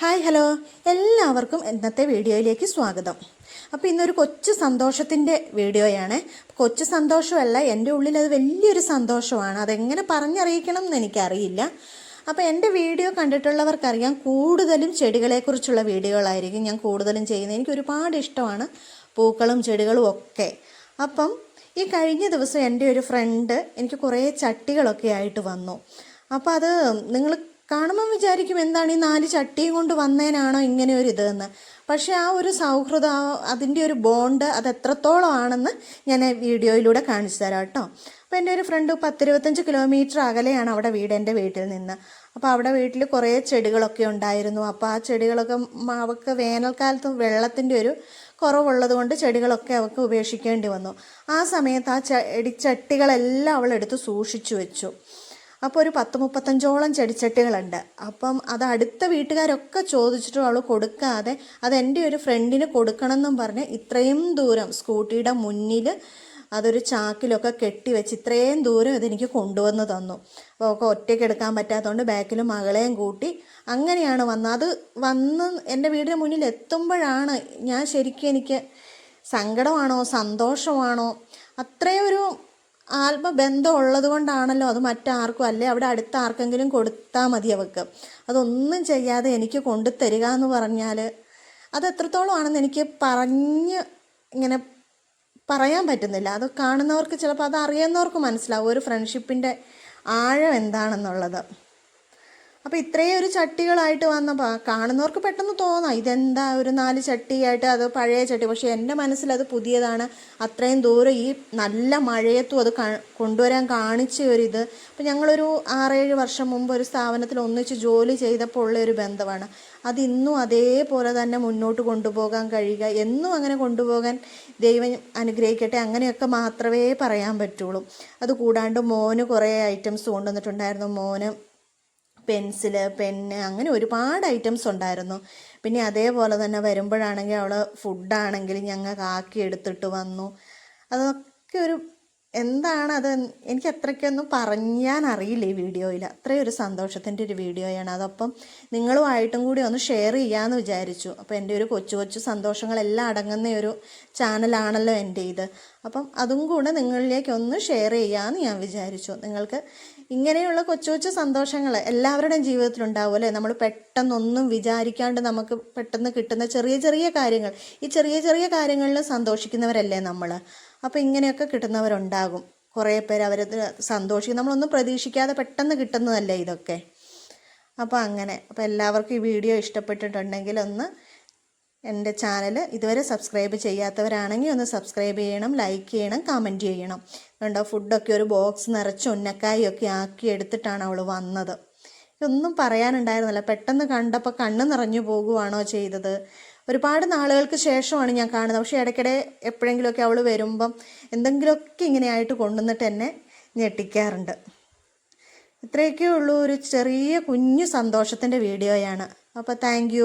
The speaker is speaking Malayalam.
ഹായ് ഹലോ എല്ലാവർക്കും ഇന്നത്തെ വീഡിയോയിലേക്ക് സ്വാഗതം. അപ്പോൾ ഇന്നൊരു കൊച്ചു സന്തോഷത്തിന്റെ വീഡിയോയാണ്. കൊച്ചു സന്തോഷമല്ല എന്റെ ഉള്ളിൽ അത് വലിയൊരു സന്തോഷമാണ്. അതെങ്ങനെ പറഞ്ഞറിയിക്കണം എന്ന് എനിക്കറിയില്ല. അപ്പോൾ എന്റെ വീഡിയോ കണ്ടിട്ടുള്ളവർക്കറിയാം കൂടുതലും ചെടികളെക്കുറിച്ചുള്ള വീഡിയോകളായിരിക്കും ഞാൻ കൂടുതലും ചെയ്യുന്നത്. എനിക്ക് ഒരുപാട് ഇഷ്ടമാണ് പൂക്കളും ചെടികളും ഒക്കെ. അപ്പം ഈ കഴിഞ്ഞ ദിവസം എന്റെ ഒരു ഫ്രണ്ട് എനിക്ക് കുറേ ചട്ടികളൊക്കെ ആയിട്ട് വന്നു. അപ്പോൾ അത് നിങ്ങൾ കാണുമ്പം വിചാരിക്കും എന്താണ് ഈ നാല് ചട്ടിയും കൊണ്ട് വന്നേനാണോ ഇങ്ങനെ ഒരു ഇതെന്ന്. പക്ഷേ ആ ഒരു സൗഹൃദം അതിന്റെ ഒരു ബോണ്ട് അത് എത്രത്തോളം ആണെന്ന് ഞാൻ വീഡിയോയിലൂടെ കാണിച്ചു തരാം കേട്ടോ. അപ്പോൾ എന്റെ ഒരു ഫ്രണ്ട് പത്തിരുപത്തഞ്ച് കിലോമീറ്റർ അകലെയാണ് അവിടെ വീട് എന്റെ വീട്ടിൽ നിന്ന്. അപ്പോൾ അവിടെ വീട്ടിൽ കുറേ ചെടികളൊക്കെ ഉണ്ടായിരുന്നു. അപ്പോൾ ആ ചെടികളൊക്കെ അവൾക്ക് വേനൽക്കാലത്ത് വെള്ളത്തിന്റെ ഒരു കുറവുള്ളത് കൊണ്ട് ചെടികളൊക്കെ അവൾക്ക് ഉപേക്ഷിക്കേണ്ടി വന്നു. ആ സമയത്ത് ആ ചെടിച്ചട്ടികളെല്ലാം അവൾ എടുത്ത് സൂക്ഷിച്ചു വെച്ചു. അപ്പോൾ ഒരു പത്ത് മുപ്പത്തഞ്ചോളം ചെടിച്ചട്ടികളുണ്ട്. അപ്പം അത് അടുത്ത വീട്ടുകാരൊക്കെ ചോദിച്ചിട്ടും അവൾ കൊടുക്കാതെ അത് എന്റെ ഒരു ഫ്രണ്ടിന് കൊടുക്കണം എന്നും പറഞ്ഞ് ഇത്രയും ദൂരം സ്കൂട്ടിയുടെ മുന്നിൽ അതൊരു ചാക്കിലൊക്കെ കെട്ടി വെച്ച് ഇത്രയും ദൂരം ഇതെനിക്ക് കൊണ്ടുവന്ന് തന്നു. അപ്പോൾ ഒക്കെ ഒറ്റയ്ക്ക് എടുക്കാൻ പറ്റാത്തതുകൊണ്ട് ബാക്കിൽ മകളെയും കൂട്ടി അങ്ങനെയാണ് വന്നത്. അത് വന്ന് എന്റെ വീടിന് മുന്നിൽ എത്തുമ്പോഴാണ് ഞാൻ ശരിക്കും എനിക്ക് സങ്കടമാണോ സന്തോഷമാണോ അത്രയും ഒരു ആത്മബന്ധം ഉള്ളത് കൊണ്ടാണല്ലോ അത് മറ്റാർക്കും അല്ലേ അവിടെ അടുത്ത ആർക്കെങ്കിലും കൊടുത്താൽ മതി അവൾക്ക് അതൊന്നും ചെയ്യാതെ എനിക്ക് കൊണ്ടു തരിക എന്ന് പറഞ്ഞാൽ അത് എത്രത്തോളം ആണെന്ന് എനിക്ക് പറഞ്ഞ് ഇങ്ങനെ പറയാൻ പറ്റുന്നില്ല. അത് കാണുന്നവർക്ക് ചിലപ്പോൾ അത് അറിയുന്നവർക്ക് മനസ്സിലാവും. ഒരു ഫ്രണ്ട്ഷിപ്പിന്റെ ആഴം എന്താണെന്നുള്ളത്. അപ്പോൾ ഇത്രയും ഒരു ചട്ടികളായിട്ട് വന്നപ്പോൾ കാണുന്നവർക്ക് പെട്ടെന്ന് തോന്നാം ഇതെന്താ ഒരു നാല് ചട്ടിയായിട്ട് അത് പഴയ ചട്ടി. പക്ഷേ എന്റെ മനസ്സിൽ അത് പുതിയതാണ്. അത്രയും ദൂരം ഈ നല്ല മഴയത്തും അത് കൊണ്ടുവരാൻ കാണിച്ച ഒരിത് അപ്പം അപ്പോൾ ഞങ്ങളൊരു ആറേഴ് വർഷം മുമ്പ് ഒരു സ്ഥാപനത്തിൽ ഒന്നിച്ച് ജോലി ചെയ്തപ്പോൾ ഉള്ള ഒരു ബന്ധമാണ്. അത് ഇന്നും അതേപോലെ തന്നെ മുന്നോട്ട് കൊണ്ടുപോകാൻ കഴിയുക. എന്നും അങ്ങനെ കൊണ്ടുപോകാൻ ദൈവം അനുഗ്രഹിക്കട്ടെ അങ്ങനെയൊക്കെ മാത്രമേ പറയാൻ പറ്റുള്ളൂ. അത് കൂടാണ്ട് മോന് കുറേ ഐറ്റംസ് കൊണ്ടുവന്നിട്ടുണ്ടായിരുന്നു. മോന് പെൻസിൽ പെന്ന് അങ്ങനെ ഒരുപാട് ഐറ്റംസ് ഉണ്ടായിരുന്നു. പിന്നെ അതേപോലെ തന്നെ വരുമ്പോഴാണെങ്കിൽ അവൾ ഫുഡാണെങ്കിൽ ഞങ്ങൾക്ക് ആക്കി എടുത്തിട്ട് വന്നു. അതൊക്കെ ഒരു എന്താണ് അത്? എനിക്ക് അത്രയ്ക്കൊന്നും പറഞ്ഞാൻ അറിയില്ല ഈ വീഡിയോയിൽ. അത്രയും ഒരു സന്തോഷത്തിന്റെ ഒരു വീഡിയോയാണ്. അതപ്പം നിങ്ങളുമായിട്ടും കൂടി ഒന്ന് ഷെയർ ചെയ്യാമെന്ന് വിചാരിച്ചു. അപ്പോൾ എന്റെ ഒരു കൊച്ചു കൊച്ചു സന്തോഷങ്ങളെല്ലാം അടങ്ങുന്ന ഒരു ചാനലാണല്ലോ എന്റെ ഇത്. അപ്പം അതും കൂടെ നിങ്ങളിലേക്ക് ഒന്ന് ഷെയർ ചെയ്യാമെന്ന് ഞാൻ വിചാരിച്ചു. നിങ്ങൾക്ക് ഇങ്ങനെയുള്ള കൊച്ചു കൊച്ചു സന്തോഷങ്ങൾ എല്ലാവരുടെയും ജീവിതത്തിൽ ഉണ്ടാവും നമ്മൾ പെട്ടെന്നൊന്നും വിചാരിക്കാണ്ട് നമുക്ക് പെട്ടെന്ന് കിട്ടുന്ന ചെറിയ ചെറിയ കാര്യങ്ങൾ. ഈ ചെറിയ ചെറിയ കാര്യങ്ങളിൽ സന്തോഷിക്കുന്നവരല്ലേ നമ്മൾ? അപ്പോൾ ഇങ്ങനെയൊക്കെ കിട്ടുന്നവരുണ്ടാകും. കുറേ പേര് അവർ സന്തോഷിക്കും. നമ്മളൊന്നും പ്രതീക്ഷിക്കാതെ പെട്ടെന്ന് കിട്ടുന്നതല്ലേ ഇതൊക്കെ. അപ്പോൾ അങ്ങനെ. അപ്പോൾ എല്ലാവർക്കും ഈ വീഡിയോ ഇഷ്ടപ്പെട്ടിട്ടുണ്ടെങ്കിൽ ഒന്ന് എന്റെ ചാനൽ ഇതുവരെ സബ്സ്ക്രൈബ് ചെയ്യാത്തവരാണെങ്കിൽ ഒന്ന് സബ്സ്ക്രൈബ് ചെയ്യണം ലൈക്ക് ചെയ്യണം കമന്റ് ചെയ്യണം. കണ്ടോ ഫുഡൊക്കെ ഒരു ബോക്സ് നിറച്ച് ഉന്നക്കായൊക്കെ ആക്കി എടുത്തിട്ടാണ് അവൾ വന്നത്. ഇതൊന്നും പറയാനുണ്ടായിരുന്നില്ല. പെട്ടെന്ന് കണ്ടപ്പോൾ കണ്ണ് നിറഞ്ഞു പോകുവാണോ ചെയ്തത്. ഒരുപാട് നാളുകൾക്ക് ശേഷമാണ് ഞാൻ കാണുന്നത്. പക്ഷേ ഇടയ്ക്കിടെ എപ്പോഴെങ്കിലുമൊക്കെ അവൾ വരുമ്പം എന്തെങ്കിലുമൊക്കെ ഇങ്ങനെയായിട്ട് കൊണ്ടുവന്നിട്ട് എന്നെ ഞെട്ടിക്കാറുണ്ട്. ഇത്രയൊക്കെ ഉള്ളൂ ഒരു ചെറിയ കുഞ്ഞു സന്തോഷത്തിന്റെ വീഡിയോയാണ്. അപ്പോൾ താങ്ക്